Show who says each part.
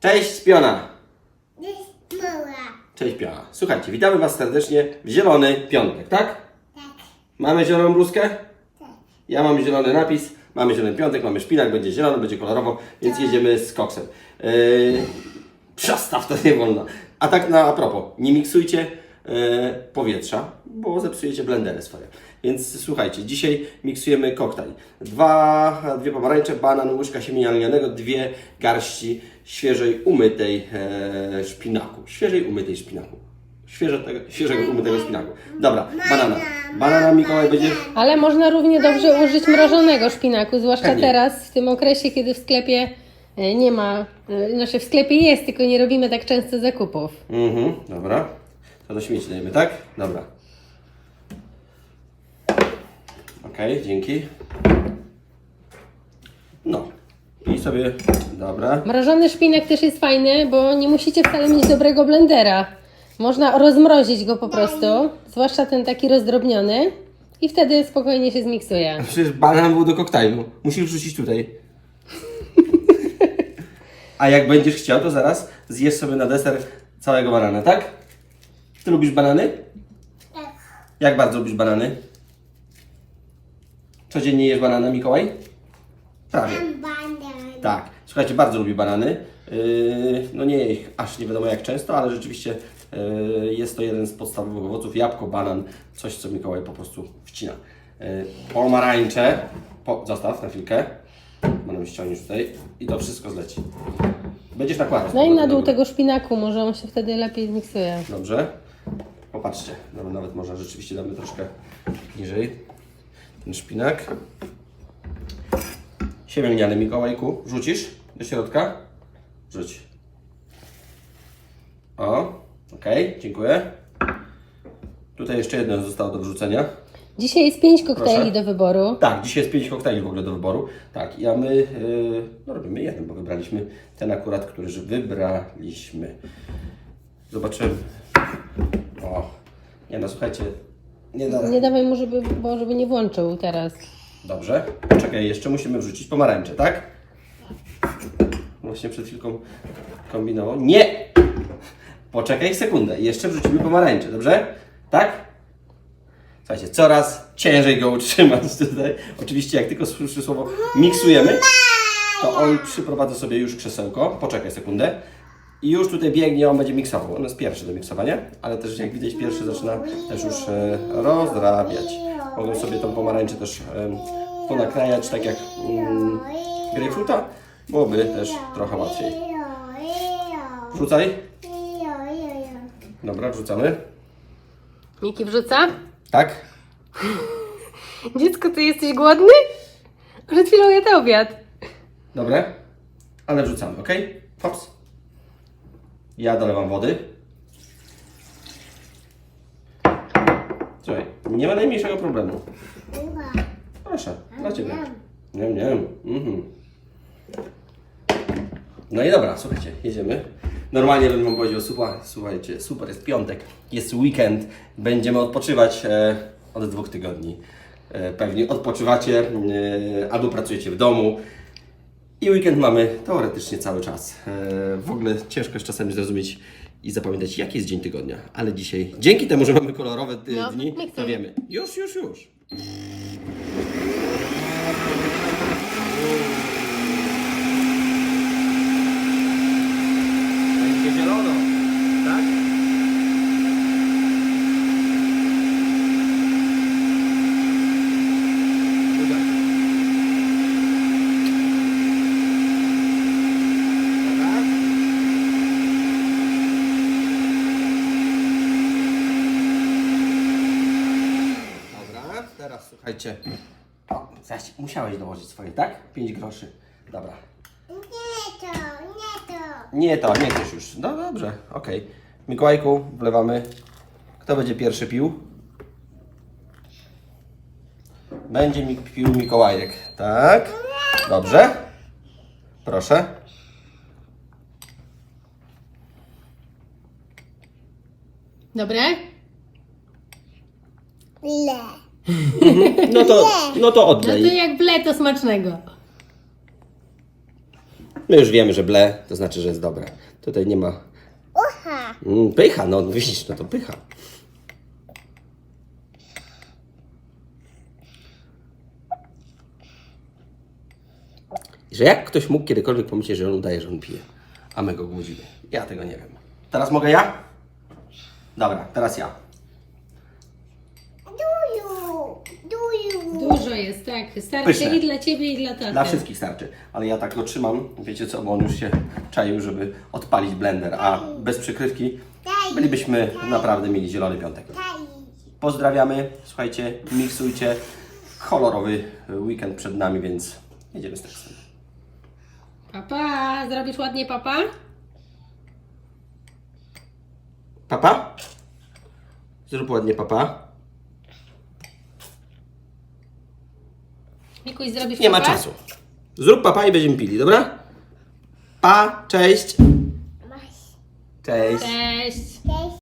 Speaker 1: Cześć Piona!
Speaker 2: Jest mała.
Speaker 1: Cześć Piona. Słuchajcie, witamy Was serdecznie w zielony piątek, tak?
Speaker 2: Tak.
Speaker 1: Mamy zieloną bluzkę?
Speaker 2: Tak.
Speaker 1: Ja mam zielony napis, mamy zielony piątek, mamy szpinak, będzie zielono, będzie kolorowo, więc jedziemy z koksem. Yy, przestaw, to nie wolno. A tak na a propos, nie miksujcie powietrza, bo zepsujecie blendery swoje. Więc słuchajcie, dzisiaj miksujemy koktajl. Dwa, dwie pomarańcze, banan, łyżka siemienia lnianego, dwie garści świeżej umytej e, szpinaku. Świeżej umytej szpinaku. Świeże tego, świeżego umytego szpinaku. Dobra, banana. Banana Mikołaj będzie...
Speaker 3: Ale można równie dobrze użyć mrożonego szpinaku, zwłaszcza
Speaker 1: Pewnie.
Speaker 3: teraz, w tym okresie, kiedy w sklepie e, nie ma, e, znaczy w sklepie jest, tylko nie robimy tak często zakupów.
Speaker 1: Mhm, dobra. To do śmieci dajemy, tak? Dobra. Okej, dzięki. No. I sobie, dobra.
Speaker 3: Mrożony szpinak też jest fajny, bo nie musicie wcale mieć dobrego blendera. Można rozmrozić go po prostu, zwłaszcza ten taki rozdrobniony i wtedy spokojnie się zmiksuje.
Speaker 1: Przecież banan był do koktajlu. Musisz wrzucić tutaj. A jak będziesz chciał, to zaraz zjesz sobie na deser całego banana, tak? Ty lubisz banany?
Speaker 2: Tak.
Speaker 1: Jak bardzo lubisz banany? Codziennie jesz banana, Mikołaj? Prawie.
Speaker 2: Mam bandan.
Speaker 1: Tak, słuchajcie, bardzo lubi banany. Yy, no nie ich aż nie wiadomo jak często, ale rzeczywiście yy, jest to jeden z podstawowych owoców. Jabłko, banan, coś co Mikołaj po prostu wcina. Yy, pomarańcze, po, zostaw na chwilkę. Banan ściągniesz tutaj i to wszystko zleci. Będziesz nakładać.
Speaker 3: No i na dół tego szpinaku, może on się wtedy lepiej zmiksuje.
Speaker 1: Dobrze. Popatrzcie, no, nawet może rzeczywiście damy troszkę niżej ten szpinak. Siemię lniane, Mikołajku. Rzucisz do środka? Rzuć. O, okej, dziękuję. Tutaj jeszcze jedno zostało do wrzucenia.
Speaker 3: Dzisiaj jest pięć koktajli
Speaker 1: Proszę.
Speaker 3: do wyboru.
Speaker 1: Tak, dzisiaj jest pięć koktajli w ogóle do wyboru. Tak, a my yy, no robimy jeden, bo wybraliśmy ten akurat, który że wybraliśmy. Zobaczymy. O, nie no, słuchajcie. Nie da.
Speaker 3: Nie dawaj mu, żeby, bo żeby nie włączył teraz.
Speaker 1: Dobrze. Czekaj, jeszcze musimy wrzucić pomarańcze, tak? Właśnie przed chwilką kombinował. Nie! Poczekaj sekundę. Jeszcze wrzucimy pomarańcze, dobrze? Tak? Słuchajcie, coraz ciężej go utrzymać tutaj. Oczywiście, jak tylko słyszy słowo miksujemy, to on przyprowadza sobie już krzesełko. Poczekaj sekundę. I już tutaj biegnie, on będzie miksował. On jest pierwszy do miksowania, ale też jak widać pierwszy zaczyna też już e, rozrabiać. Mogą sobie tą pomarańczę też e, ponakrajać tak jak mm, grejpfruta. Byłoby też trochę łatwiej. Wrzucaj. Dobra, wrzucamy.
Speaker 3: Miki wrzuca?
Speaker 1: Tak?
Speaker 3: Dziecko, ty jesteś głodny? Przed chwilą jadł obiad.
Speaker 1: Dobre. Ale wrzucamy, ok? Hops. Ja dolewam wody. Słuchaj, nie ma najmniejszego problemu. Proszę, dla Ciebie. Nie, nie. Mhm. No i dobra, słuchajcie, jedziemy. Normalnie bym Wam powiedział, słuchajcie, super, jest piątek, jest weekend, będziemy odpoczywać e, od dwóch tygodni. E, pewnie odpoczywacie e, albo pracujecie w domu. I weekend mamy teoretycznie cały czas. E, w ogóle ciężko jest czasami zrozumieć i zapamiętać, jaki jest dzień tygodnia. Ale dzisiaj, dzięki temu, że mamy kolorowe ty-
Speaker 3: No,
Speaker 1: dni, to wiemy. Już, już, już. Będzie zielono, tak? Uda. Dobra. Dobra, teraz słuchajcie. O, zaś musiałeś dołożyć swoje, tak? 5 groszy. Dobra.
Speaker 2: Nie to, nie to.
Speaker 1: Nie to, nie chcesz już. No dobrze, okej. Mikołajku, wlewamy. Kto będzie pierwszy pił? Będzie mi pił Mikołajek, tak? Dobrze. Proszę.
Speaker 3: Dobre?
Speaker 2: Le.
Speaker 1: No to, no to
Speaker 3: No to jak ble, to smacznego.
Speaker 1: My już wiemy, że ble to znaczy, że jest dobre. Tutaj nie ma.
Speaker 2: Ucha.
Speaker 1: Mm, pycha, no widzisz, no to pycha. Że jak ktoś mógł kiedykolwiek pomyśleć, że on udaje, że on pije, a my go głodzimy. Ja tego nie wiem. Teraz mogę ja? Dobra, teraz ja.
Speaker 2: Duju. Duju.
Speaker 3: Dużo jest, tak. Starczy
Speaker 1: Pyszne.
Speaker 3: i dla ciebie, i dla taty.
Speaker 1: Dla wszystkich starczy. Ale ja tak go trzymam, wiecie co, bo on już się czaił, żeby odpalić blender, a bez przykrywki bylibyśmy naprawdę mieli zielony piątek. Pozdrawiamy, słuchajcie, miksujcie. Kolorowy weekend przed nami, więc jedziemy z tekstem.
Speaker 3: Papa, zrobisz ładnie papa?
Speaker 1: Papa? Zrób ładnie papa.
Speaker 3: Mikuś, zrobisz
Speaker 1: Nie ma
Speaker 3: papa?
Speaker 1: czasu. Zrób papa i będziemy pili, dobra? Pa. Cześć.
Speaker 3: Cześć.
Speaker 2: Cześć.